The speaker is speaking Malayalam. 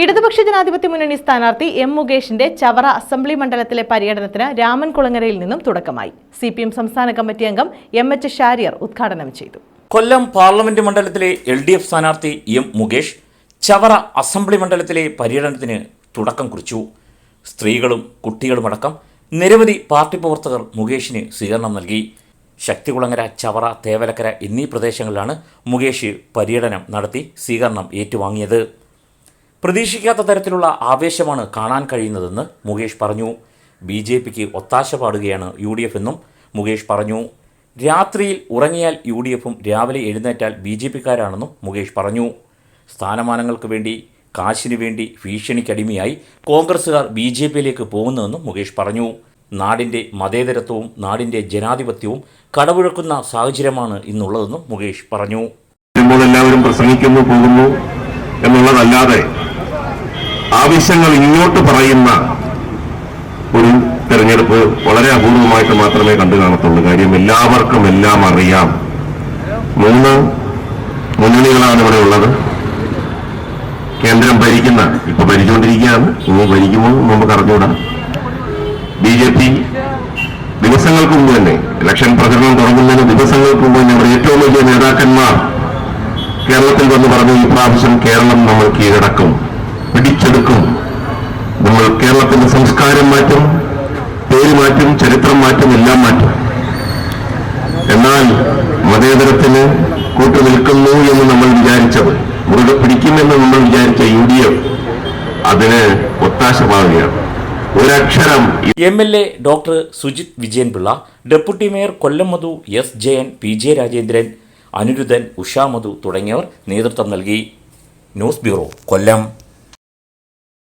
ഇടതുപക്ഷ ജനാധിപത്യ മുന്നണി സ്ഥാനാർത്ഥി എം മുകേഷിന്റെ ചവറ അസംബ്ലി മണ്ഡലത്തിലെ പര്യടനത്തിന് രാമൻകുളങ്ങരയിൽ നിന്നും തുടക്കമായി. സി പി എം സംസ്ഥാന കമ്മിറ്റി അംഗം എം എച്ച് ഷാരിയർ ഉദ്ഘാടനം ചെയ്തു. കൊല്ലം പാർലമെന്റ് മണ്ഡലത്തിലെ എൽ ഡി എഫ് സ്ഥാനാർത്ഥി എം മുകേഷ് ചവറ അസംബ്ലി മണ്ഡലത്തിലെ പര്യടനത്തിന് തുടക്കം കുറിച്ചു. സ്ത്രീകളും കുട്ടികളുമടക്കം നിരവധി പാർട്ടി പ്രവർത്തകർ മുകേഷിന് സ്വീകരണം നൽകി. ശക്തികുളങ്ങര ചവറ തേവലക്കര എന്നീ പ്രദേശങ്ങളിലാണ് മുകേഷ് പര്യടനം നടത്തി സ്വീകരണം ഏറ്റുവാങ്ങിയത്. പ്രതീക്ഷിക്കാത്ത തരത്തിലുള്ള ആവേശമാണ് കാണാൻ കഴിയുന്നതെന്ന് മുകേഷ് പറഞ്ഞു. ബി ജെ പിക്ക് ഒത്താശ പാടുകയാണ് യു ഡി എഫ് എന്നും മുകേഷ് പറഞ്ഞു. രാത്രിയിൽ ഉറങ്ങിയാൽ യു ഡി എഫും രാവിലെ എഴുന്നേറ്റാൽ ബി ജെ പിക്കാരാണെന്നും മുകേഷ് പറഞ്ഞു. സ്ഥാനമാനങ്ങൾക്ക് വേണ്ടി കാശിനു വേണ്ടി ഭീഷണിക്കടിമയായി കോൺഗ്രസ്സുകാർ ബി ജെ പിയിലേക്ക് പോകുന്നുവെന്നും മുകേഷ് പറഞ്ഞു. നാടിന്റെ മതേതരത്വവും നാടിന്റെ ജനാധിപത്യവും കടപുഴക്കുന്ന സാഹചര്യമാണ് ഇന്നുള്ളതെന്നും മുകേഷ് പറഞ്ഞു. എല്ലാവരും പ്രസംഗിക്കുന്നു പോകുന്നു എന്നുള്ളതല്ലാതെ ആവശ്യങ്ങൾ ഇങ്ങോട്ട് പറയുന്ന ഒരു തെരഞ്ഞെടുപ്പ് വളരെ അപൂർവമായിട്ട് മാത്രമേ കണ്ടു കാണത്തുള്ളൂ. കാര്യം എല്ലാവർക്കും എല്ലാം അറിയാം. മൂന്ന് മുന്നണികളാണ് ഇവിടെ ഉള്ളത്. കേന്ദ്രം ഭരിക്കുന്ന ഇപ്പൊ ഭരിച്ചുകൊണ്ടിരിക്കുകയാണ്. ഇനി ഭരിക്കുമോ നമുക്ക് അറിഞ്ഞുകൂടാ. ബി ജെ പി ദിവസങ്ങൾക്ക് മുമ്പ് തന്നെ ഇലക്ഷൻ പ്രചരണം തുടങ്ങുന്നതിന് ദിവസങ്ങൾക്ക് മുമ്പ് തന്നെ ഇവിടെ ഏറ്റവും വലിയ നേതാക്കന്മാർ കേരളത്തിൽ വന്ന് പറഞ്ഞു ഈ പ്രാവശ്യം കേരളം നമ്മൾ കീഴടക്കും. പിടിച്ചെടുക്കും നമ്മൾ കേരളത്തിന്റെ സംസ്കാരം മാറ്റും പേര് മാറ്റും ചരിത്രം മാറ്റും എല്ലാം മാറ്റും. എന്നാൽ മതേതരത്തിന് കൂട്ടുനിൽക്കുന്നു എന്ന് നമ്മൾ വിചാരിച്ചത്. മുറുകെ പിടിക്കുമെന്ന് നമ്മൾ വിചാരിച്ച യു ഡി എഫ് അതിന് ഒത്താശ പാവുകയാണ്. ഒരക്ഷരം M L A doctor Sujith Vijayan Pillai deputy mayor Kollam Madhu S Jayan P J Rajendran Anirudhan Usha Madhu തുടങ്ങിയവർ നേതൃത്വം നൽകി. News bureau Kollam.